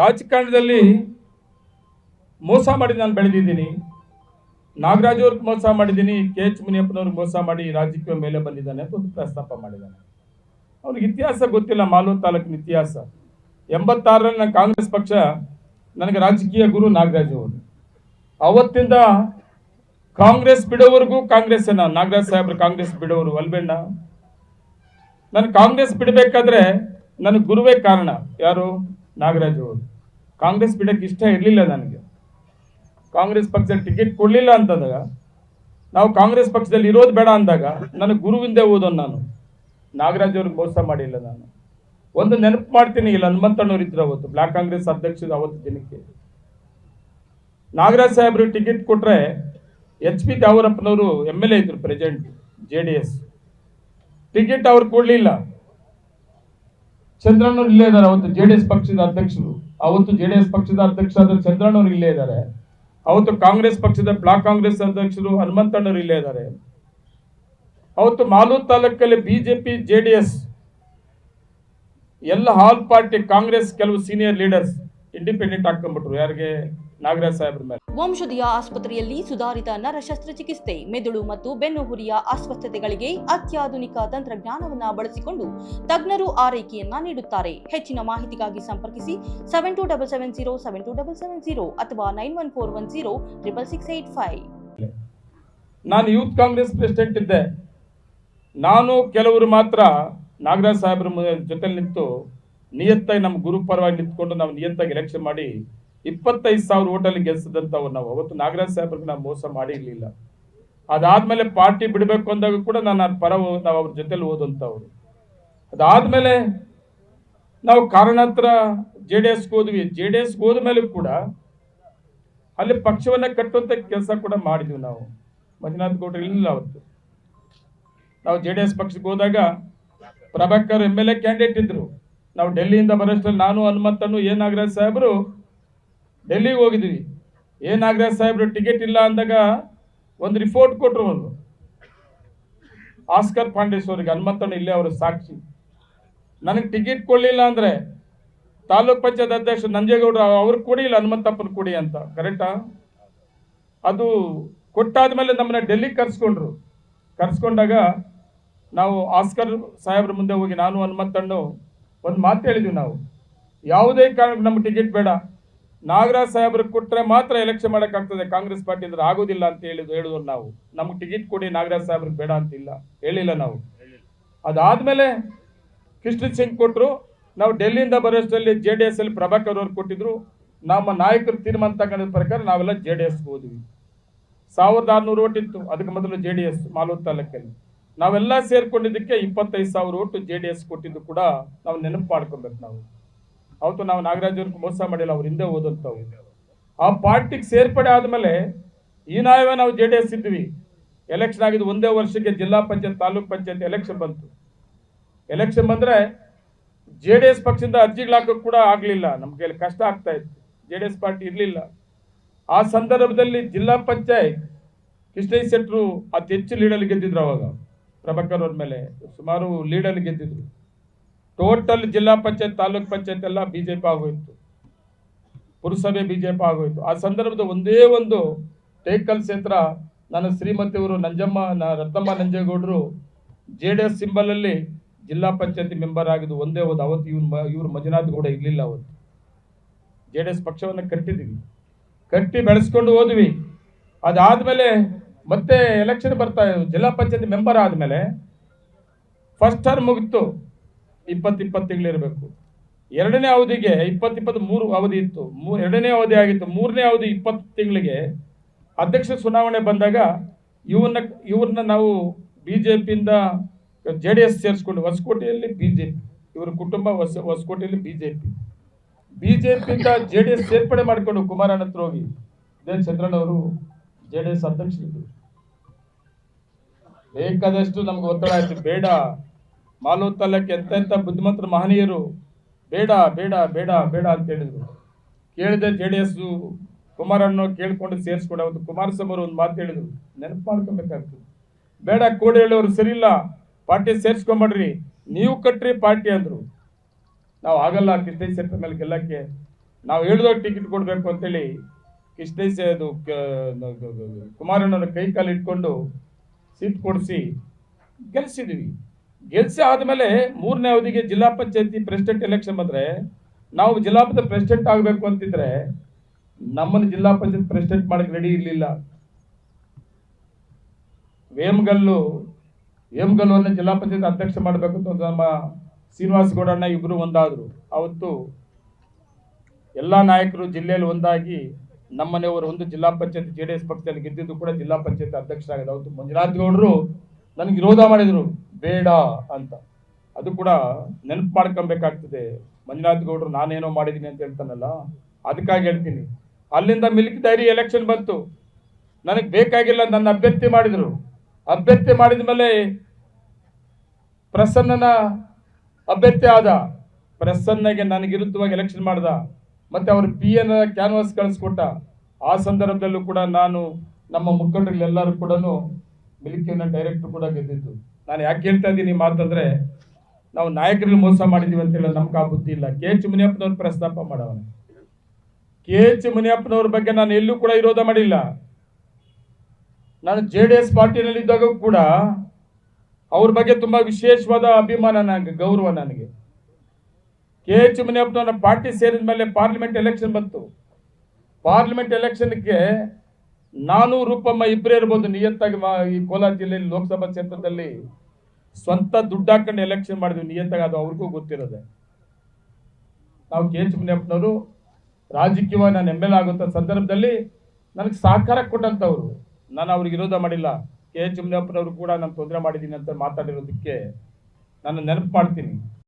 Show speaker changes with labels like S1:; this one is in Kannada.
S1: ರಾಜಕಾರಣದಲ್ಲಿ ಮೋಸ ಮಾಡಿ ನಾನು ಬೆಳೆದಿದ್ದೀನಿ. ನಾಗರಾಜ್ ಅವ್ರಿಗೆ ಮೋಸ ಮಾಡಿದ್ದೀನಿ, ಕೆ ಎಚ್ ಮುನಿಯಪ್ಪನವ್ರಿಗೆ ಮೋಸ ಮಾಡಿ ರಾಜಕೀಯ ಮೇಲೆ ಬಂದಿದ್ದಾನೆ ಅಂತ ಒಂದು ಪ್ರಸ್ತಾಪ ಮಾಡಿದ್ದಾನೆ. ಅವ್ರಿಗೆ ಇತಿಹಾಸ ಗೊತ್ತಿಲ್ಲ, ಮಾಲೂರು ತಾಲೂಕಿನ ಇತಿಹಾಸ. ಎಂಬತ್ತಾರರಲ್ಲಿ ನನ್ನ ಕಾಂಗ್ರೆಸ್ ಪಕ್ಷ ನನಗೆ ರಾಜಕೀಯ ಗುರು ನಾಗರಾಜ್ ಅವರು. ಅವತ್ತಿಂದ ಕಾಂಗ್ರೆಸ್ ಬಿಡೋವರೆಗೂ ಕಾಂಗ್ರೆಸ್ ನಾಗರಾಜ್ ಸಾಹೇಬ್ರು ಕಾಂಗ್ರೆಸ್ ಬಿಡೋರು ಅಲ್ಬೇಣ್ಣ ನಾನು ಕಾಂಗ್ರೆಸ್ ಬಿಡಬೇಕಾದ್ರೆ ನನ್ನ ಗುರುವೇ ಕಾರಣ. ಯಾರು? ನಾಗರಾಜ್ ಅವರು. ಕಾಂಗ್ರೆಸ್ ಬಿಡಕ್ಕೆ ಇಷ್ಟ ಇರಲಿಲ್ಲ ನನಗೆ. ಕಾಂಗ್ರೆಸ್ ಪಕ್ಷದಲ್ಲಿ ಟಿಕೆಟ್ ಕೊಡಲಿಲ್ಲ ಅಂತಂದಾಗ, ನಾವು ಕಾಂಗ್ರೆಸ್ ಪಕ್ಷದಲ್ಲಿ ಇರೋದು ಬೇಡ ಅಂದಾಗ ನನಗೆ ಗುರುವಿಂದೆ ಓದೋನು ನಾನು. ನಾಗರಾಜ್ ಅವ್ರಿಗೆ ಮೋಸ ಮಾಡಿಲ್ಲ ನಾನು. ಒಂದು ನೆನಪು ಮಾಡ್ತೀನಿ, ಇಲ್ಲ, ಹನುಮಂತಣ್ಣವ್ರು ಇದ್ರು ಅವತ್ತು, ಬ್ಲಾಕ್ ಕಾಂಗ್ರೆಸ್ ಅಧ್ಯಕ್ಷರು ಅವತ್ತು ದಿನಕ್ಕೆ. ನಾಗರಾಜ್ ಸಾಹೇಬ್ರು ಟಿಕೆಟ್ ಕೊಟ್ಟರೆ ಎಚ್ ಪಿ ದ್ಯಾವರಪ್ಪನವರು ಎಂ ಎಲ್ ಎ ಇದ್ರು present, J D S. Ticket ಅವ್ರು ಕೊಡಲಿಲ್ಲ. ಚಂದ್ರಣ್ಣವ್ರು ಇಲ್ಲೇ ಇದ್ದಾರೆ. ಅವತ್ತು ಜೆ ಡಿ ಎಸ್ ಪಕ್ಷದ ಅಧ್ಯಕ್ಷರು. ಅವತ್ತು ಜೆ ಡಿ ಎಸ್ ಪಕ್ಷದ ಅಧ್ಯಕ್ಷ ಆದ್ರೆ ಚಂದ್ರಣ್ಣವ್ರು ಇಲ್ಲೇ ಇದ್ದಾರೆ. ಅವತ್ತು ಕಾಂಗ್ರೆಸ್ ಪಕ್ಷದ ಬ್ಲಾಕ್ ಕಾಂಗ್ರೆಸ್ ಅಧ್ಯಕ್ಷರು ಹನುಮಂತಣ್ಣವ್ರು ಇಲ್ಲೇ ಇದ್ದಾರೆ. ಅವತ್ತು ಮಾಲೂರು ತಾಲೂಕಲ್ಲಿ ಬಿಜೆಪಿ ಜೆ ಡಿ ಎಸ್ ಎಲ್ಲ ಹಾಲ್ ಪಾರ್ಟಿ ಕಾಂಗ್ರೆಸ್ ಕೆಲವು ಸೀನಿಯರ್ ಲೀಡರ್ಸ್ ಇಂಡಿಪೆಂಡೆಂಟ್ ಹಾಕೊಂಡ್ಬಿಟ್ರು ಯಾರಿಗೆ? ನಾಗರಾಜ್ ಸಾಹೇಬ್ರ ಮೇಲೆ.
S2: ವಂಶದಿಯ ಆಸ್ಪತ್ರೆಯಲ್ಲಿ ಸುಧಾರಿತ ನರ ಶಸ್ತ್ರಚಿಕಿತ್ಸೆ ಮೆದುಳು ಮತ್ತು ಬೆನ್ನುಹುರಿಯ ಅಸ್ವಸ್ಥತೆಗಳಿಗೆ ಅತ್ಯಾಧುನಿಕ ತಂತ್ರಜ್ಞಾನವನ್ನ ಬಳಸಿಕೊಂಡು ತಜ್ಞರು ಆರೈಕೆಯನ್ನ ನೀಡುತ್ತಾರೆ. ಹೆಚ್ಚಿನ ಮಾಹಿತಿಗಾಗಿ ಸಂಪರ್ಕಿಸಿ seven two double seven zero seven two double seven zero ಅಥವಾ nine one four one zero triple six eight five
S1: ನಾನು ಯೂತ್ ಕಾಂಗ್ರೆಸ್ ಪ್ರೆಸಿಡೆಂಟ್ ಇದ್ದೆ. ನಾನು ಕೆಲವರು ಮಾತ್ರ ನಾಗರಾಜ್ ಸಾಹೇಬ್ರ ಜೊತೆ ನಿಂತು ನಿಯತ್ತಾಗಿ ನಮ್ಮ ಗುರು ಪರವಾಗಿ ನಿಂತ್ಕೊಂಡು ನಾವು ನಿಯತ್ತಾಗಿ ಎಲೆಕ್ಷನ್ ಮಾಡಿ ಇಪ್ಪತ್ತೈದು ಸಾವಿರ ಓಟಲ್ಲಿ ಗೆಲ್ಸಿದಂಥವ್ರು ನಾವು. ಅವತ್ತು ನಾಗರಾಜ್ ಸಾಹೇಬ್ರಿಗೆ ನಾವು ಮೋಸ ಮಾಡಿರಲಿಲ್ಲ. ಅದಾದ್ಮೇಲೆ ಪಾರ್ಟಿ ಬಿಡಬೇಕು ಅಂದಾಗ ಕೂಡ ನಾನು ಅದ್ರ ಪರ ನಾವು ಅವ್ರ ಜೊತೆಲಿ ಓದಂಥವ್ರು ಅದಾದ್ಮೇಲೆ ನಾವು ಕಾರಣಾಂತರ ಜೆ ಡಿ ಎಸ್ಗೆ ಹೋದ್ವಿ. ಜೆ ಡಿ ಎಸ್ಗೆ ಹೋದ ಮೇಲೂ ಕೂಡ ಅಲ್ಲಿ ಪಕ್ಷವನ್ನ ಕಟ್ಟುವಂಥ ಕೆಲಸ ಕೂಡ ಮಾಡಿದ್ವಿ ನಾವು. ಮಂಜುನಾಥ್ ಗೌಡ್ರು ಇರಲಿಲ್ಲ ಅವತ್ತು. ನಾವು ಜೆ ಡಿ ಎಸ್ ಪಕ್ಷಕ್ಕೆ ಹೋದಾಗ Prabhakar M L A candidate ಇದ್ದರು ನಾವು ಡೆಲ್ಲಿಯಿಂದ ಬರೋಷ್ಟರಲ್ಲಿ ನಾನು ಹನುಮಂತನು ನಾಗರಾಜ್ ಸಾಹೇಬರು ಡೆಲ್ಲಿಗೆ ಹೋಗಿದ್ವಿ. ಎ ನಾಗರಾಜ್ ಸಾಹೇಬ್ರು ಟಿಕೆಟ್ ಇಲ್ಲ ಅಂದಾಗ ಒಂದು ರಿಪೋರ್ಟ್ ಕೊಟ್ಟರು ಒಂದು ಆಸ್ಕರ್ ಪಾಂಡೇಶ್ವರಿಗೆ, ಹನುಮಂತಣ್ಣ ಇಲ್ಲೇ ಅವರು ಸಾಕ್ಷಿ. ನನಗೆ ಟಿಕೆಟ್ ಕೊಡಲಿಲ್ಲ ಅಂದರೆ ತಾಲೂಕ್ ಪಂಚಾಯತ್ ಅಧ್ಯಕ್ಷ ನಂಜೇಗೌಡರು ಅವ್ರು ಕೊಡಿ ಇಲ್ಲ ಹನುಮಂತಪ್ಪನ ಕೊಡಿ ಅಂತ. ಕರೆಕ್ಟಾ ಅದು ಕೊಟ್ಟಾದ ಮೇಲೆ ನಮ್ಮನ್ನ ಡೆಲ್ಲಿಗೆ ಕರ್ಸ್ಕೊಂಡ್ರು. ಕರೆಸ್ಕೊಂಡಾಗ ನಾವು ಆಸ್ಕರ್ ಸಾಹೇಬ್ರ ಮುಂದೆ ಹೋಗಿ, ನಾನು, ಹನುಮಂತಣ್ಣು ಒಂದು ಮಾತು ಹೇಳಿದ್ವಿ ನಾವು. ಯಾವುದೇ ಕಾರಣಕ್ಕೆ ನಮ್ಗೆ ಟಿಕೆಟ್ ಬೇಡ. ನಾಗರಾಜ್ ಸಾಹೇಬ್ರಿಗೆ ಕೊಟ್ಟರೆ ಮಾತ್ರ ಎಲೆಕ್ಷನ್ ಮಾಡೋಕ್ಕಾಗ್ತದೆ. ಕಾಂಗ್ರೆಸ್ ಪಾರ್ಟಿ ಅಂದ್ರೆ ಆಗೋದಿಲ್ಲ ಅಂತ ಹೇಳಿದ್ ಹೇಳಿದ್ರು ನಾವು. ನಮ್ಗೆ ಟಿಕೆಟ್ ಕೊಡಿ, ನಾಗರಾಜ್ ಸಾಹೇಬ್ರಿಗೆ ಬೇಡ ಅಂತಿಲ್ಲ. ಹೇಳಿಲ್ಲ ನಾವು. ಅದಾದಮೇಲೆ ಕೃಷ್ಣ ಸಿಂಗ್ ಕೊಟ್ಟರು ನಾವು ಡೆಲ್ಲಿಯಿಂದ ಬರೋಷ್ಟರಲ್ಲಿ ಜೆ ಡಿ ಎಸ್ ಅಲ್ಲಿ ಪ್ರಭಾಕರ್ ಅವ್ರು ಕೊಟ್ಟಿದ್ರು. ನಮ್ಮ ನಾಯಕರು ತೀರ್ಮಾನ ತಗೊಂಡ ಪ್ರಕಾರ ನಾವೆಲ್ಲ ಜೆ ಡಿ ಎಸ್ಗೆ ಹೋದ್ವಿ. ಸಾವಿರದ ಆರುನೂರು ಓಟ್ ಅದಕ್ಕೆ ಮೊದಲು ಜೆ ಡಿ ಎಸ್ ಮಾಲೂರು ತಾಲೂಕಲ್ಲಿ. ನಾವೆಲ್ಲ ಸೇರ್ಕೊಂಡಿದ್ದಕ್ಕೆ ಇಪ್ಪತ್ತೈದು ಸಾವಿರ ಓಟು ಜೆ ಡಿ ಎಸ್ ಕೊಟ್ಟಿದ್ದು ಕೂಡ ನಾವು ನೆನಪು ಮಾಡ್ಕೊಬೇಕು ನಾವು. ಅವತ್ತು ನಾವು ನಾಗರಾಜ್ ಅವ್ರಿಗೆ ಮೋಸ ಮಾಡಿಲ್ಲ, ಅವ್ರ ಹಿಂದೆ ಓದಂತವು ಆ ಪಾರ್ಟಿಗೆ ಸೇರ್ಪಡೆ ಆದಮೇಲೆ ಈ ನಾವೇ ನಾವು ಜೆ ಡಿ ಎಸ್ ಇದ್ವಿ. ಎಲೆಕ್ಷನ್ ಆಗಿದ್ದು ಒಂದೇ ವರ್ಷಕ್ಕೆ ಜಿಲ್ಲಾ ಪಂಚಾಯತ್, ತಾಲೂಕ್ ಪಂಚಾಯತ್ ಎಲೆಕ್ಷನ್ ಬಂತು. ಎಲೆಕ್ಷನ್ ಬಂದರೆ ಜೆ ಡಿ ಎಸ್ ಪಕ್ಷದಿಂದ ಅರ್ಜಿಗಳು ಹಾಕೋಕೆ ಕೂಡ ಆಗಲಿಲ್ಲ. ನಮಗೆ ಕಷ್ಟ ಆಗ್ತಾ ಇತ್ತು. ಜೆ ಡಿ ಎಸ್ ಪಾರ್ಟಿ ಇರಲಿಲ್ಲ. ಆ ಸಂದರ್ಭದಲ್ಲಿ ಜಿಲ್ಲಾ ಪಂಚಾಯತ್ ಕೃಷ್ಣಯ್ಯ ಶೆಟ್ರು ಅತಿ ಹೆಚ್ಚು ಲೀಡಲ್ಲಿ ಗೆದ್ದಿದ್ರು ಅವಾಗ. ಪ್ರಭಾಕರ್ ಅವ್ರ ಮೇಲೆ ಸುಮಾರು ಲೀಡಲ್ಲಿ ಗೆದ್ದಿದ್ರು. ಟೋಟಲ್ ಜಿಲ್ಲಾ ಪಂಚಾಯತ್, ತಾಲೂಕ್ ಪಂಚಾಯತ್ ಎಲ್ಲ ಬಿ ಜೆ ಪಿ ಆಗೋಯ್ತು. ಪುರಸಭೆ ಬಿ ಜೆ ಪಿ ಆಗೋಯ್ತು. ಆ ಸಂದರ್ಭದ ಒಂದೇ ಒಂದು ಟೇಕಲ್ ಕ್ಷೇತ್ರ ನನ್ನ ಶ್ರೀಮತಿಯವರು ನಂಜಮ್ಮ ರತ್ನಮ್ಮ ನಂಜೇಗೌಡರು ಜೆ ಡಿ ಎಸ್ ಸಿಂಬಲಲ್ಲಿ ಜಿಲ್ಲಾ ಪಂಚಾಯತಿ ಮೆಂಬರ್ ಆಗಿದ್ದು ಒಂದೇ ಒಂದು ಅವತ್ತು ಇವ್ರು ಇವ್ರು ಮಂಜುನಾಥ್ ಗೌಡ ಇರಲಿಲ್ಲ ಅವತ್ತು. ಜೆ ಡಿ ಎಸ್ ಪಕ್ಷವನ್ನು ಕಟ್ಟಿದ್ದೀವಿ ಕಟ್ಟಿ ಬೆಳೆಸ್ಕೊಂಡು ಹೋದ್ವಿ. ಅದಾದಮೇಲೆ ಮತ್ತೆ ಎಲೆಕ್ಷನ್ ಬರ್ತಾ, ಜಿಲ್ಲಾ ಪಂಚಾಯತ್ ಮೆಂಬರ್ ಆದಮೇಲೆ ಫಸ್ಟ್ ಟರ್ಮ್ ಮುಗಿತು ಇಪ್ಪತ್ತು ಇಪ್ಪತ್ತು ತಿಂಗಳಿರಬೇಕು ಎರಡನೇ ಅವಧಿಗೆ ಇಪ್ಪತ್ತು ಇಪ್ಪತ್ತು ಮೂರು ಅವಧಿ ಇತ್ತು. ಮೂ, ಎರಡನೇ ಅವಧಿ ಆಗಿತ್ತು. ಮೂರನೇ ಅವಧಿ ಇಪ್ಪತ್ತು ತಿಂಗಳಿಗೆ ಅಧ್ಯಕ್ಷ ಚುನಾವಣೆ ಬಂದಾಗ ಇವನ್ನ ಇವ್ರನ್ನ ನಾವು ಬಿ ಜೆ ಪಿಯಿಂದ ಜೆ ಡಿ ಎಸ್ ಸೇರಿಸ್ಕೊಂಡು, ಹೊಸಕೋಟೆಯಲ್ಲಿ ಬಿ ಜೆ ಪಿ ಇವ್ರ ಕುಟುಂಬ ಹೊಸ, ಹೊಸಕೋಟೆಯಲ್ಲಿ B J P B J ಪಿಯಿಂದ J D S ಸೇರ್ಪಡೆ ಮಾಡಿಕೊಂಡು ಕುಮಾರಣ್ಣ ಹತ್ರ ಹೋಗಿ, ಇದೇ ಚಂದ್ರಣ್ಣವರು ಜೆ ಡಿ ಎಸ್ ಅಧ್ಯಕ್ಷರಿದ್ದರು ಬೇಕಾದಷ್ಟು ನಮ್ಗೆ ಒತ್ತಡ ಆಯ್ತು. ಬೇಡ. ಮಾಲೂರು ತಾಲೂಕು ಬುದ್ಧಿಮಂತ್ರ ಎಂತ ಬುದ್ಧಿಮಂತರ ಮಹನೀಯರು ಬೇಡ ಬೇಡ ಬೇಡ ಬೇಡ ಅಂತ ಹೇಳಿದರು. ಕೇಳಿದೆ ಜೆ ಡಿ ಎಸ್ ಕುಮಾರಣ್ಣ ಕೇಳ್ಕೊಂಡು ಸೇರಿಸ್ಕೊಂಡೆ, ಅವತ್ತು ಕುಮಾರಸ್ವಾಮಿ ಒಂದು ಮಾತು ಹೇಳಿದರು. ನೆನಪು ಮಾಡ್ಕೊಬೇಕಾಗ್ತದೆ. ಬೇಡ, ಕೋಡಿ ಹೇಳೋರು ಸರಿ ಇಲ್ಲ, ಪಾರ್ಟಿ ಸೇರಿಸ್ಕೊಂಬಿಡ್ರಿ ನೀವು ಕಟ್ಟ್ರಿ ಪಾರ್ಟಿ ಅಂದ್ರು. ನಾವು ಆಗಲ್ಲ ಸೇರ್ತ ಮೇಲೆ ಗೆಲ್ಲಕ್ಕೆ. ನಾವು ಹೇಳಿದಾಗ ಟಿಕೆಟ್ ಕೊಡಬೇಕು ಅಂತೇಳಿ ಕೃಷ್ಣೇಶ ಅದು ಕುಮಾರಣ್ಣನ ಕೈ ಕಾಲು ಇಟ್ಕೊಂಡು ಸೀಟ್ ಕೊಡಿಸಿ ಗೆಲ್ಸಿದ್ವಿ. ಗೆಲ್ಸಿ ಆದಮೇಲೆ ಮೂರನೇ ಅವಧಿಗೆ ಜಿಲ್ಲಾ ಪಂಚಾಯತಿ ಪ್ರೆಸಿಡೆಂಟ್ ಎಲೆಕ್ಷನ್ ಬಂದರೆ ನಾವು ಜಿಲ್ಲಾ ಪಂಚಾಯತ್ ಪ್ರೆಸಿಡೆಂಟ್ ಆಗಬೇಕು ಅಂತಿದ್ರೆ ನಮ್ಮನ್ನು ಜಿಲ್ಲಾ ಪಂಚಾಯತ್ ಪ್ರೆಸಿಡೆಂಟ್ ಮಾಡಕ್ಕೆ ರೆಡಿ ಇರಲಿಲ್ಲ. ವೇಮಗಲ್ಲು ವೇಮಗಲ್ಲುವನ್ನು ಜಿಲ್ಲಾ ಪಂಚಾಯತ್ ಅಧ್ಯಕ್ಷ ಮಾಡಬೇಕು ಅಂತ ನಮ್ಮ ಶ್ರೀನಿವಾಸ ಗೌಡಣ್ಣ ಇಬ್ಬರು ಒಂದಾದರು. ಅವತ್ತು ಎಲ್ಲ ನಾಯಕರು ಜಿಲ್ಲೆಯಲ್ಲಿ ಒಂದಾಗಿ ನಮ್ಮನೆಯವರು ಒಂದು ಜಿಲ್ಲಾ ಪಂಚಾಯತ್ ಜೆ ಎಸ್ ಪಕ್ಷದಲ್ಲಿ ಗೆದ್ದಿದ್ದು ಕೂಡ ಜಿಲ್ಲಾ ಪಂಚಾಯತ್ ಅಧ್ಯಕ್ಷರಾಗಿದೆ ಅವತ್ತು ಮಂಜುನಾಥ್ ಗೌಡರು ನನಗೆ ವಿರೋಧ ಮಾಡಿದರು. ಬೇಡ ಅಂತ. ಅದು ಕೂಡ ನೆನಪು ಮಾಡ್ಕೊಬೇಕಾಗ್ತದೆ. ಮಂಜುನಾಥ್ ಗೌಡರು ನಾನೇನೋ ಮಾಡಿದ್ದೀನಿ ಅಂತ ಹೇಳ್ತಾನಲ್ಲ, ಅದಕ್ಕಾಗಿ ಹೇಳ್ತೀನಿ. ಅಲ್ಲಿಂದ ಮಿಲ್ಕ್ ಡೈರಿ ಎಲೆಕ್ಷನ್ ಬಂತು. ನನಗೆ ಬೇಕಾಗಿಲ್ಲ ನನ್ನ ಅಭ್ಯರ್ಥಿ ಮಾಡಿದರು. ಅಭ್ಯರ್ಥಿ ಮಾಡಿದ ಮೇಲೆ ಪ್ರಸನ್ನನ ಅಭ್ಯರ್ಥಿ ಆದ. ಪ್ರಸನ್ನಗೆ ನನಗೆ ಎಲೆಕ್ಷನ್ ಮಾಡ್ದ. ಮತ್ತೆ ಅವ್ರ ಪಿ ಎನ್ ಕ್ಯಾನ್ವಾಸ್ ಕಳಿಸ್ಕೊಟ್ಟ. ಆ ಸಂದರ್ಭದಲ್ಲೂ ಕೂಡ ನಾನು ನಮ್ಮ ಮುಖಂಡರುಗಳೆಲ್ಲರೂ ಕೂಡ ಮಿಲ್ಕಿನ ಡೈರೆಕ್ಟರ್ ಕೂಡ ಗೆದ್ದಿದ್ದು. ನಾನು ಯಾಕೆ ಹೇಳ್ತಾ ಇದ್ದೀನಿ ಮಾತಂದ್ರೆ, ನಾವು ನಾಯಕರಲ್ಲಿ ಮೋಸ ಮಾಡಿದ್ದೀವಿ ಅಂತ ಹೇಳಿ ನಮ್ಗೆ ಆ ಬುದ್ಧಿ ಇಲ್ಲ. ಕೆ ಎಚ್ ಮುನಿಯಪ್ಪನವ್ರು ಪ್ರಸ್ತಾಪ ಮಾಡವನು. ಕೆ ಎಚ್ ಮುನಿಯಪ್ಪನವ್ರ ಬಗ್ಗೆ ನಾನು ಎಲ್ಲೂ ಕೂಡ ವಿರೋಧ ಮಾಡಿಲ್ಲ. ನಾನು ಜೆ ಡಿ ಎಸ್ ಪಾರ್ಟಿನಲ್ಲಿದ್ದಾಗ ಕೂಡ ಅವ್ರ ಬಗ್ಗೆ ತುಂಬಾ ವಿಶೇಷವಾದ ಅಭಿಮಾನ ನನಗೆ ಗೌರವ ನನಗೆ. ಕೆ ಎಚ್ ಮುನಿಯಪ್ಪನವ್ರ ಪಾರ್ಟಿ ಸೇರಿದ ಮೇಲೆ ಪಾರ್ಲಿಮೆಂಟ್ ಎಲೆಕ್ಷನ್ ಬಂತು. ಪಾರ್ಲಿಮೆಂಟ್ ಎಲೆಕ್ಷನ್ಗೆ ನಾನು ರೂಪಮ್ಮ ಇಬ್ಬರೇ ಇರ್ಬೋದು ನಿಯತ್ತಾಗಿ ಈ ಕೋಲಾರ ಜಿಲ್ಲೆಯಲ್ಲಿ ಲೋಕಸಭಾ ಕ್ಷೇತ್ರದಲ್ಲಿ ಸ್ವಂತ ದುಡ್ಡು ಹಾಕೊಂಡು ಎಲೆಕ್ಷನ್ ಮಾಡಿದ್ವಿ, ನಿಯತ್ತಾಗಿ. ಅದು ಅವ್ರಿಗೂ ಗೊತ್ತಿರೋದೆ. ನಾವು ಕೆ ಎಚ್ ಮುನಿಯಪ್ಪನವರು ರಾಜಕೀಯವಾಗಿ ನಾನು ಎಂ ಎಲ್ ಸಂದರ್ಭದಲ್ಲಿ ನನಗೆ ಸಹಕಾರ ಕೊಟ್ಟಂಥವ್ರು. ನಾನು ಅವ್ರಿಗೆ ವಿರೋಧ ಮಾಡಿಲ್ಲ. ಕೆ ಎಚ್ ಮುನಿಯಪ್ಪನವರು ಕೂಡ ನಾನು ತೊಂದರೆ ಮಾಡಿದ್ದೀನಿ ಅಂತ ಮಾತಾಡಿರೋದಕ್ಕೆ ನಾನು ನೆನಪು ಮಾಡ್ತೀನಿ.